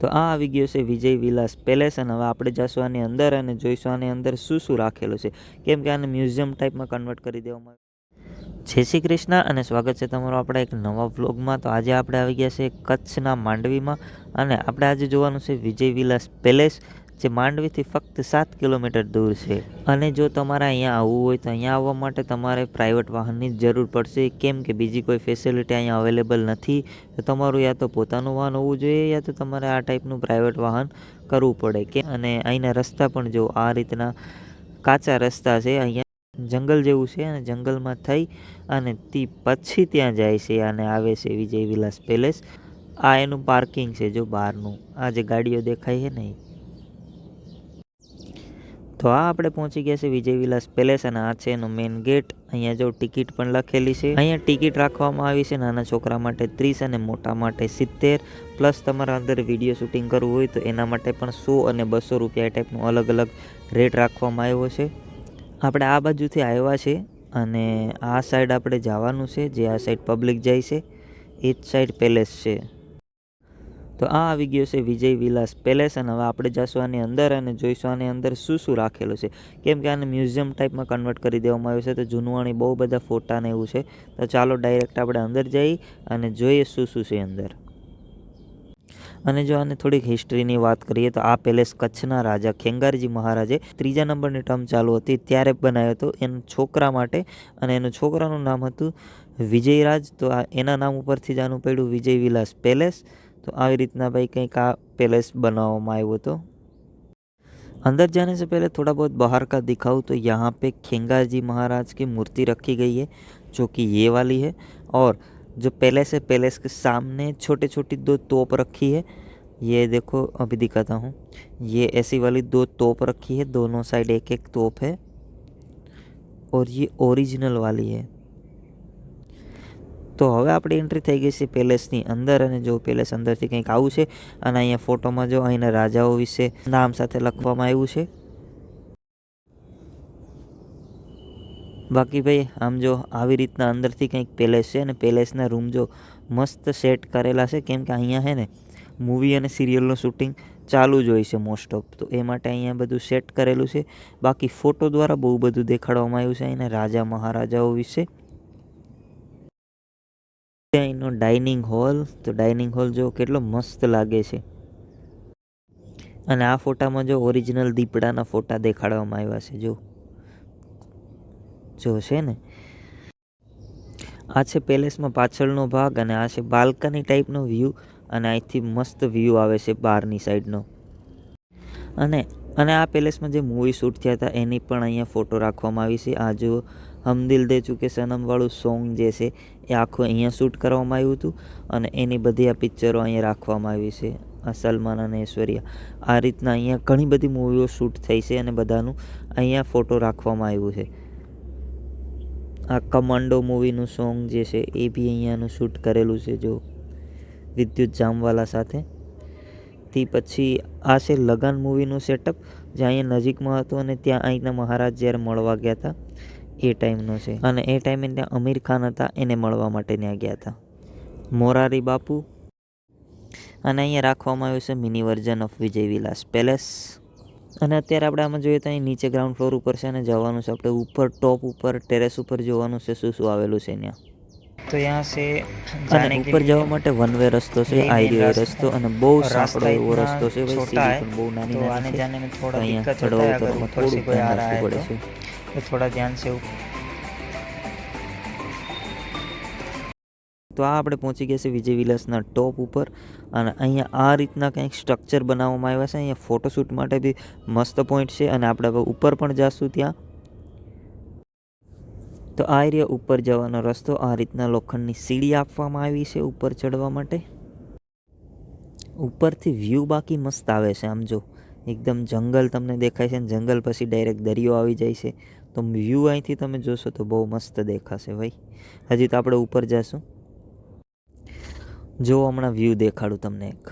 તો આ આવી ગયો છે વિજય વિલાસ પેલેસ અને હવે આપણે જશું આની અંદર અને જોઈશું આની અંદર શું શું રાખેલું છે. કેમ કે આને મ્યુઝિયમ ટાઈપમાં કન્વર્ટ કરી દેવામાં જય શ્રી કૃષ્ણ અને સ્વાગત છે તમારું આપણા એક નવા વ્લોગમાં. તો આજે આપણે આવી ગયા છે કચ્છના માંડવીમાં અને આપણે આજે જોવાનું છે વિજય વિલાસ પેલેસ જે માંડવીથી ફક્ત સાત કિલોમીટર દૂર છે. અને જો તમારે અહીંયા આવવું હોય તો અહીંયા આવવા માટે તમારે પ્રાઇવેટ વાહનની જ જરૂર પડશે. કેમ કે બીજી કોઈ ફેસિલિટી અહીંયા અવેલેબલ નથી, તો તમારું યા તો પોતાનું વાહન હોવું જોઈએ યા તો તમારે આ ટાઈપનું પ્રાઇવેટ વાહન કરવું પડે. કે અને અહીંના રસ્તા પણ જો આ રીતના કાચા રસ્તા છે, અહીંયા જંગલ જેવું છે અને જંગલમાં થઈ અને તે પછી ત્યાં જાય છે અને આવે છે વિજય વિલાસ પેલેસ. આ એનું પાર્કિંગ છે જો બહારનું. આ જે ગાડીઓ દેખાય છે ને તો આ આપણે પહોંચી ગયા છે વિજય વિલાસ પેલેસ અને આ છે એનો મેઇન ગેટ અહીંયા જો ટિકિટ પણ લખેલી છે. અહીંયા ટિકિટ રાખવામાં આવી છે નાના છોકરા માટે ત્રીસ અને મોટા માટે સિત્તેર. પ્લસ તમારા અંદર વીડિયો શૂટિંગ કરવું હોય તો એના માટે પણ સો અને બસો રૂપિયા એ ટાઈપનું અલગ અલગ રેટ રાખવામાં આવ્યો છે. આપણે આ બાજુથી આવ્યા છે અને આ સાઈડ આપણે જવાનું છે. જે આ સાઈડ પબ્લિક જાય છે. એ જ સાઈડ પેલેસ છે. તો આ આવી ગયો છે વિજય વિલાસ પેલેસ અને હવે આપણે જશું આની અંદર અને જોઈશું આની અંદર શું શું રાખેલું છે. કેમ કે આને મ્યુઝિયમ ટાઈપમાં કન્વર્ટ કરી દેવામાં આવ્યું છે, તો જૂનવાણી બહુ બધા ફોટા ને એવું છે. તો ચાલો ડાયરેક્ટ આપણે અંદર જઈ અને જોઈએ શું શું છે અંદર. અને જો આને થોડીક હિસ્ટ્રીની વાત કરીએ તો આ પેલેસ કચ્છના રાજા ખેંગારજી મહારાજે ત્રીજા નંબરની ટર્મ ચાલુ હતી, ત્યારે બનાવ્યો હતો. એના છોકરા માટે અને એનું છોકરાનું નામ હતું વિજયરાજ. તો આ એના નામ ઉપરથી જ આનું પડ્યું વિજય વિલાસ પેલેસ. તો આવી રીતના ભાઈ કંઈક આ પેલેસ બનાવવામાં આવ્યો હતો अंदर जाने से पहले थोड़ा बहुत बाहर का दिखाऊं तो यहाँ पे खेंगा जी महाराज की मूर्ति रखी गई है जो कि ये वाली है और जो पैलेस है पैलेस के सामने छोटे छोटी दो तोप रखी है ये देखो अभी दिखाता हूँ ये ऐसी वाली दो तोप रखी है दोनों साइड एक एक तोप है और ये ओरिजिनल वाली है તો હવે આપણે એન્ટ્રી થઈ ગઈ છે પેલેસની અંદર અને જો પેલેસ અંદરથી કંઈક આવું છે અને અહીંયા ફોટોમાં જો અહીંના રાજાઓ વિશે નામ સાથે લખવામાં આવ્યું છે. બાકી ભાઈ, આમ જો આવી રીતના અંદરથી કંઈક પેલેસ છે અને પેલેસના રૂમ જો મસ્ત સેટ કરેલા છે, કેમ કે અહીંયા છે ને મૂવી અને સિરિયલનું શૂટિંગ ચાલુ જ હોય છે મોસ્ટ ઓફ તો એ માટે અહીંયા બધું સેટ કરેલું છે. બાકી ફોટો દ્વારા બહુ બધું દેખાડવામાં આવ્યું છે અહીંના રાજા મહારાજાઓ વિશે. અહીંનો ડાઇનિંગ હોલ તો ડાઇનિંગ હોલ જો કેટલો મસ્ત લાગે છે. અને આ ફોટામાં જો ઓરિજિનલ દીપડાના ફોટા દેખાડવામાં આવ્યા છે, જો. જો છે ને. આ છે પેલેસમાં પાછળનો ભાગ અને આ છે બાલ્કની ટાઈપનો વ્યૂ અને અહીંથી મસ્ત વ્યૂ આવે છે બહારની સાઈડનો અને અને આ પેલેસમાં જે મૂવી શૂટ થયા હતા, એની પણ અહીંયા ફોટો રાખવામાં આવી છે. આ જો હમ દિલ દે ચુકે સનમવાળું સોંગ જે છે, એ આખું અહીંયા શૂટ કરવામાં આવ્યું હતું અને એની બધી આ પિક્ચરો અહીંયા રાખવામાં આવી છે સલમાન અને ઐશ્વર્યા. આ રીતના અહીંયા ઘણી બધી મૂવીઓ શૂટ થઈ છે અને બધાનું અહીંયા ફોટો રાખવામાં આવ્યું છે. આ કમાન્ડો મૂવીનું સોંગ જે છે, એ બી અહીંયાનું શૂટ કરેલું છે, જો વિદ્યુત જામવાલા સાથે. તે પછી આ છે લગન મૂવીનું સેટઅપ જે અહીંયા નજીકમાં હતું અને ત્યાં અહીંના મહારાજ જ્યારે મળવા ગયા હતા એ ટાઈમનો છે. અને એ ટાઈમે ત્યાં અમીર ખાન હતા એને મળવા માટે ત્યાં ગયા હતા. મોરારી બાપુ. અને અહીંયા રાખવામાં આવ્યું છે mini version of Vijay Vilas palace. અને અત્યારે આપણે આમાં જોઈએ તો અહીં નીચે ગ્રાઉન્ડ ફ્લોર ઉપર છે અને જવાનું છે આપણે ઉપર ટોપ ઉપર ટેરેસ ઉપર જોવાનું છે શું શું આવેલું છે ત્યાં. તો ત્યાં છે અને ઉપર જવા માટે વન વે રસ્તો છે આઈરીઓ રસ્તો અને બહુ સાંકડો એવો રસ્તો છે ભાઈ સીડી પણ બહુ નાની નાની છે. અહીંયા ચડવા ઉતરવામાં થોડું ધ્યાન રાખવું પડે છે. तो थोड़ा ध्यान से ऊपर તો આ આપણે પહોંચી ગયા છે વિજય વિલાસના ટોપ ઉપર અને અહીંયા આ રીતના કંઈક સ્ટ્રક્ચર બનાવવામાં આવ્યા છે અહીંયા ફોટોશૂટ માટે બી મસ્ત પોઈન્ટ છે અને આપણે હવે ઉપર પણ જાશું ત્યાં તો આ એરિયા ઉપર જવાનો રસ્તો આ રીતના લોખંડની સીડી આપવામાં આવી છે ઉપર ચડવા માટે ઉપરથી વ્યૂ બાકી મસ્ત આવે છે આમ જો એકદમ જંગલ તમને દેખાય છે ને જંગલ પછી ડાયરેક્ટ દરિયો આવી જાય છે. તો વ્યૂ અહીંથી તમે જોશો તો બહુ મસ્ત દેખાશે ભાઈ. હજી તો આપણે ઉપર જઈશું જો હમણાં વ્યૂ દેખાડું તમને એક.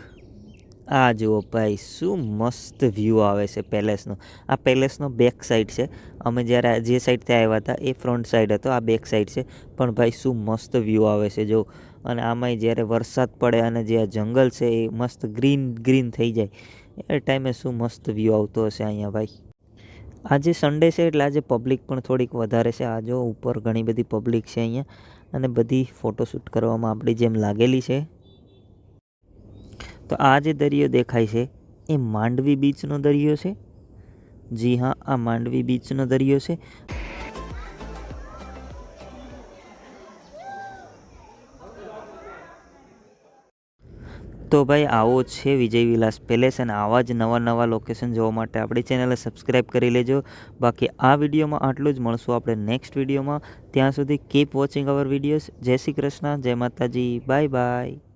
આ જુઓ ભાઈ, શું મસ્ત વ્યૂ આવે છે પેલેસનો આ પેલેસનો બેક સાઈડ છે. અમે જ્યારે જે સાઈડથી આવ્યા હતા એ ફ્રન્ટ સાઈડ હતો, આ બેક સાઈડ છે. પણ ભાઈ, શું મસ્ત વ્યૂ આવે છે, જો. અને આમાંય જ્યારે વરસાદ પડે અને જે આ જંગલ છે એ મસ્ત ગ્રીન ગ્રીન થઈ જાય. એ ટાઈમે શું મસ્ત વ્યૂ આવતો હશે અહીંયા ભાઈ. આજે સન્ડે છે એટલે આજે પબ્લિક પણ થોડીક વધારે છે. આજો ઉપર ઘણી બધી પબ્લિક છે અહીંયા અને બધી ફોટોશૂટ કરવામાં આપણી જેમ લાગેલી છે. તો આ જે દરિયો દેખાય છે, એ માંડવી બીચનો દરિયો છે? જી હા, આ માંડવી બીચનો દરિયો છે. તો ભાઈ આવો છે વિજય વિલાસ પેલેસ અને આવા જ નવા નવા લોકેશન જોવા માટે આપણી ચેનલને સબસ્ક્રાઈબ કરી લેજો. બાકી આ વિડીયોમાં આટલું જ. મળશું આપણે નેક્સ્ટ વિડીયોમાં. ત્યાં સુધી કીપ વોચિંગ અવર વિડીયોઝ જય શ્રી કૃષ્ણ, જય માતાજી. Bye bye